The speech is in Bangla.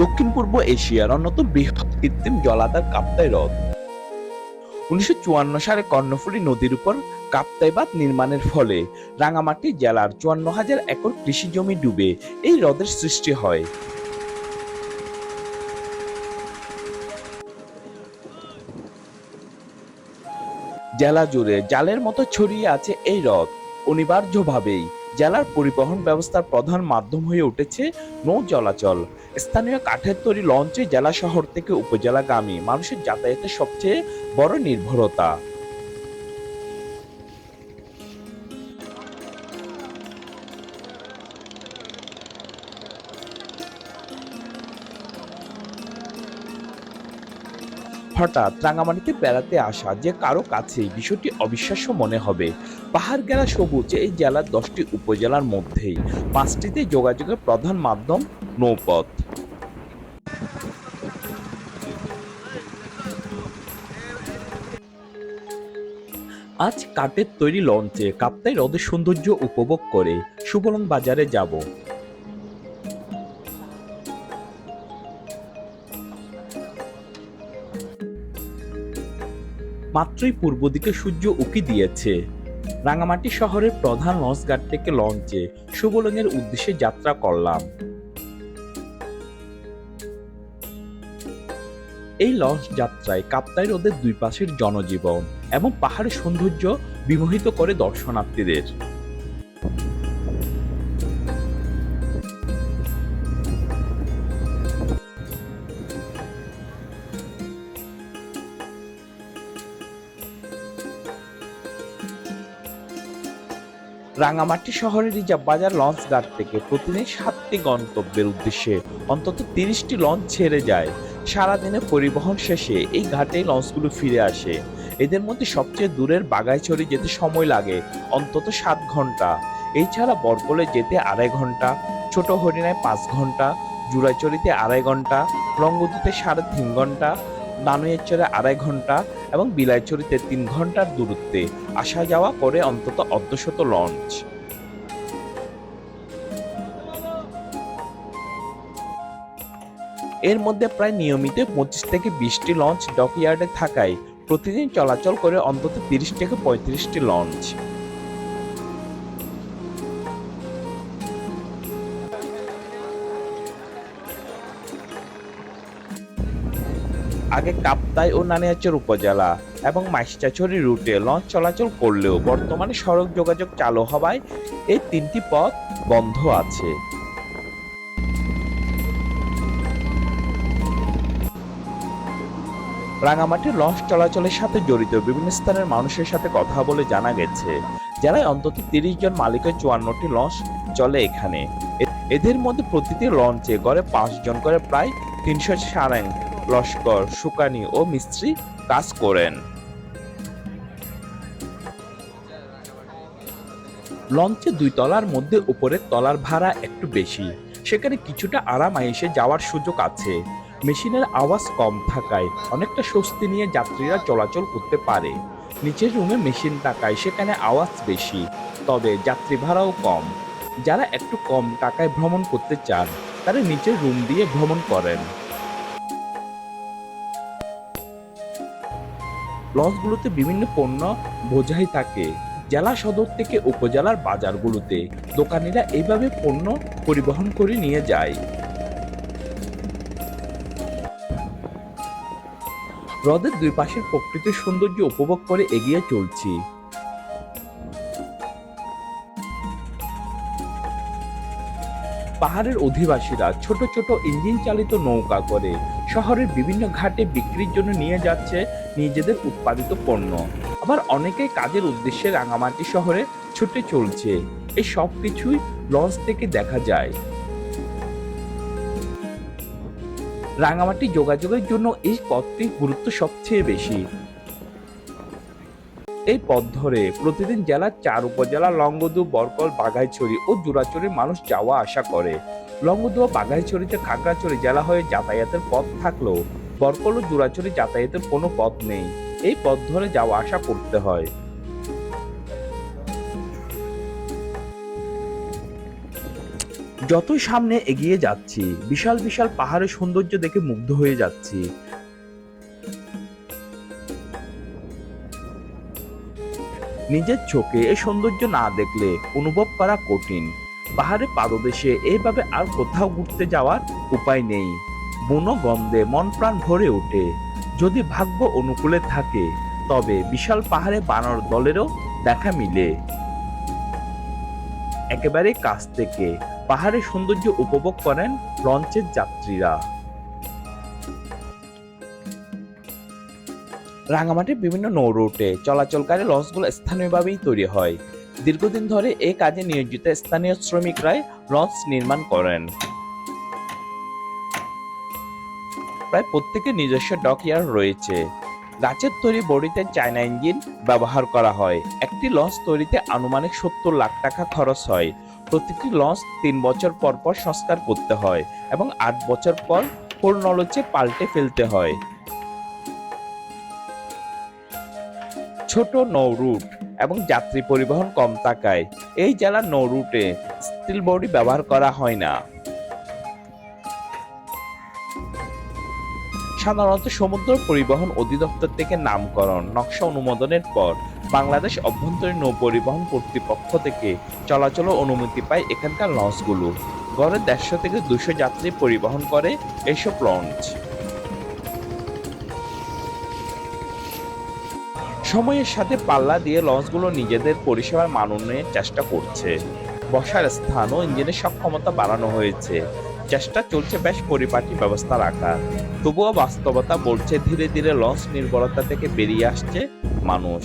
দক্ষিণ পূর্ব এশিয়ার অন্যতম বৃহৎ কৃত্রিম জলাধার কাপ্তাই হ্রদ। উনিশশো চুয়ান্ন সালে কর্ণফুলী নদীর উপর কাপ্তাই বাঁধ নির্মাণের ফলে রাঙামাটি জেলার চুয়ান্ন হাজার একর কৃষি জমি ডুবে এই হ্রদের সৃষ্টি হয়। জেলা জুড়ে জালের মতো ছড়িয়ে আছে এই হ্রদ। অনিবার্যভাবেই জেলার পরিবহন ব্যবস্থার প্রধান মাধ্যম হয়ে উঠেছে নৌ চলাচল। স্থানীয় কাঠের তৈরি লঞ্চে জেলা শহর থেকে উপজেলাগামী মানুষের যাতায়াতের সবচেয়ে বড় নির্ভরতা। হঠাৎ রাঙামাটিতে বেড়াতে আসা যে কারও কাছেই বিষয়টি অবিশ্বাস্য মনে হবে। পাহাড় গেলা সবুজ এই জেলার দশটি উপজেলার মধ্যেই পাঁচটিতে যোগাযোগের প্রধান মাধ্যম নৌপথ। আজ কাঠের তৈরি লঞ্চে কাপ্তাই হ্রদের সৌন্দর্য উপভোগ করে সুবলং বাজারে যাব। মাত্রই পূর্ব দিকে সূর্য উকি দিয়েছে। রাঙামাটি শহরের প্রধান লঞ্চঘাট থেকে লঞ্চে সুবলংয়ের উদ্দেশ্যে যাত্রা করলাম। এই লঞ্চ যাত্রায় কাপ্তাই হ্রদের দুই পাশের জনজীবন এবং পাহাড়ের সৌন্দর্য বিমোহিত করে দর্শনার্থীদের। রাঙামাটি শহরের রিজার্ভ বাজার লঞ্চ ঘাট থেকে প্রতিদিন সাতটি গন্তব্যের উদ্দেশ্যে অন্তত তিরিশটি লঞ্চ ছেড়ে যায়। সারাদিনে পরিবহন শেষে এই ঘাটে লঞ্চগুলো ফিরে আসে। এদের মধ্যে সবচেয়ে দূরের বাগাইছড়ি যেতে সময় লাগে, অন্তত সাত ঘণ্টা। এছাড়া বরকলে যেতে আড়াই ঘণ্টা, ছোট হরিণায় পাঁচ ঘণ্টা জুড়াইচড়িতে আড়াই ঘণ্টা, রঙ্গদুতে সাড়ে তিন ঘণ্টা দানুয়েরচরে আড়াই ঘণ্টা এবং বিলাইচড়িতে তিন ঘণ্টার দূরত্বে আসা যাওয়া করে অন্তত অর্ধশত লঞ্চ। এর মধ্যে প্রায় নিয়মিত পঁচিশ থেকে বিশটি লঞ্চ ডকইয়ার্ডে থাকায় প্রতিদিন চলাচল করে অন্তত তিরিশ থেকে পঁয়ত্রিশটি লঞ্চ। আগে কাপ্তাই ও নানিয়াচর উপজেলা এবং মাইশচাছড়ি রুটে লঞ্চ চলাচল করলেও বর্তমানে সড়ক যোগাযোগ চালু হওয়ায় এই তিনটি পথ বন্ধ আছে। রাঙামাটির লঞ্চ চলাচলের সাথে জড়িত বিভিন্ন স্থানের মানুষের সাথে কথা বলে জানা গেছে জেলায় অন্তত তিরিশ জন মালিকের চুয়ান্নটি লঞ্চ চলে এখানে। এদের মধ্যে প্রতিটি লঞ্চে গড়ে পাঁচ জন করে প্রায় তিনশো সারেং লস্কর সুকানি ও মিস্ত্রি কাজ করেন। লঞ্চে দুই তলার মধ্যে উপরের তলার ভাড়া একটু বেশি। সেখানে কিছুটা আরাম এসে যাওয়ার সুযোগ আছে। মেশিনের আওয়াজ কম থাকায় অনেকটা স্বস্তি নিয়ে যাত্রীরা চলাচল করতে পারে। নিচের রুমে মেশিন থাকায় সেখানে আওয়াজ বেশি, তবে যাত্রী ভাড়াও কম। যারা একটু কম টাকায় ভ্রমণ করতে চান, তারা নিচের রুম দিয়ে ভ্রমণ করেন। লঞ্চগুলোতে বিভিন্ন পণ্য বোঝাই থাকে। জেলা সদর থেকে উপজেলার বাজারগুলোতে দোকানিরা এইভাবে পণ্য পরিবহন করে নিয়ে যায়। হ্রদের দুই পাশের প্রকৃতির সৌন্দর্য উপভোগ করে এগিয়ে চলছি। পাহাড়ের অধিবাসীরা ছোট ছোট ইঞ্জিন চালিত নৌকা করে শহরের বিভিন্ন ঘাটে বিক্রির জন্য নিয়ে যাচ্ছে নিজেদের উৎপাদিত পণ্য। আবার অনেকেই কাজের উদ্দেশ্যে রাঙামাটি শহরে ছুটে চলছে। এই সব কিছুই লঞ্চ থেকে দেখা যায়। রাঙামাটি যোগাযোগের জন্য এই পথটির গুরুত্ব সবচেয়ে বেশি। এই পথ ধরে প্রতিদিন জেলার চার উপজেলা লঙ্গদু বরকল, বাঘাইছড়ি ও জুরাচড়ির মানুষ যাওয়া আসা করে। লংগদু ও বাঘাইছড়িতে খাগড়াছড়ি জেলা হয়ে যাতায়াতের পথ থাকলেও বরকল ও জুরাচড়ি যাতায়াতের কোনো পথ নেই। এই পথ ধরে যাওয়া আসা করতে হয়। যতই সামনে এগিয়ে যাচ্ছি, বিশাল বিশাল পাহাড়ের সৌন্দর্য দেখে মুগ্ধ হয়ে যাচ্ছি। নিজের চোখে এই সৌন্দর্য না দেখলে অনুভব করা কঠিন। পাহাড়ে পাদদেশে এইভাবে আর কোথাও ঘুরতে যাওয়ার উপায় নেই। বনো গন্ধে মন প্রাণ ভরে ওঠে। যদি ভাগ্য অনুকূলে থাকে, তবে বিশাল পাহাড়ে বানর দলেরও দেখা মিলে। একেবারে কাছ থেকে পাহাড়ের সৌন্দর্য উপভোগ করেন লঞ্চের যাত্রীরা। রাঙামাটির বিভিন্ন নৌ রুটে চলাচলকারী লঞ্চগুলো স্থানীয়ভাবেই তৈরি হয়। দীর্ঘদিন ধরে এই কাজে নিয়োজিত স্থানীয় শ্রমিকরাই লঞ্চ নির্মাণ করেন। প্রায় প্রত্যেকের নিজস্ব ডকইয়ার্ড রয়েছে। গাছের তৈরি বডিতে চায়না ইঞ্জিন ব্যবহার করা হয়। একটি লঞ্চ তৈরিতে আনুমানিক সত্তর লাখ টাকা খরচ হয়। প্রতিটি লঞ্চ তিন বছর পর পর সংস্কার করতে হয় এবং আট বছর পর ফোর নলচে পাল্টে ফেলতে হয়। ছোট নৌ রুট এবং যাত্রী পরিবহন কম থাকায় এই জেলার নৌ রুটে স্টিল বডি ব্যবহার করা হয় না। সাধারণত সমুদ্র পরিবহন অধিদপ্তর থেকে নামকরণ, নকশা অনুমোদনের পর বাংলাদেশ অভ্যন্তরীণ নৌ পরিবহন কর্তৃপক্ষ থেকে চলাচল অনুমতি পায় এখানকার লঞ্চগুলো। গড়ে দেড়শো থেকে দুশো যাত্রী পরিবহন করে এসব লঞ্চ। সময়ের সাথে পাল্লা দিয়ে লঞ্চগুলো নিজেদের পরিষেবার মান উন্নয়নের চেষ্টা করছে। বসার স্থান ও ইঞ্জিনের সক্ষমতা বাড়ানো হয়েছে। চেষ্টা চলছে বেশ পরিপাটি ব্যবস্থা রাখার তবুও বাস্তবতা বলছে ধীরে ধীরে লঞ্চ নির্ভরতা থেকে বেরিয়ে আসছে মানুষ।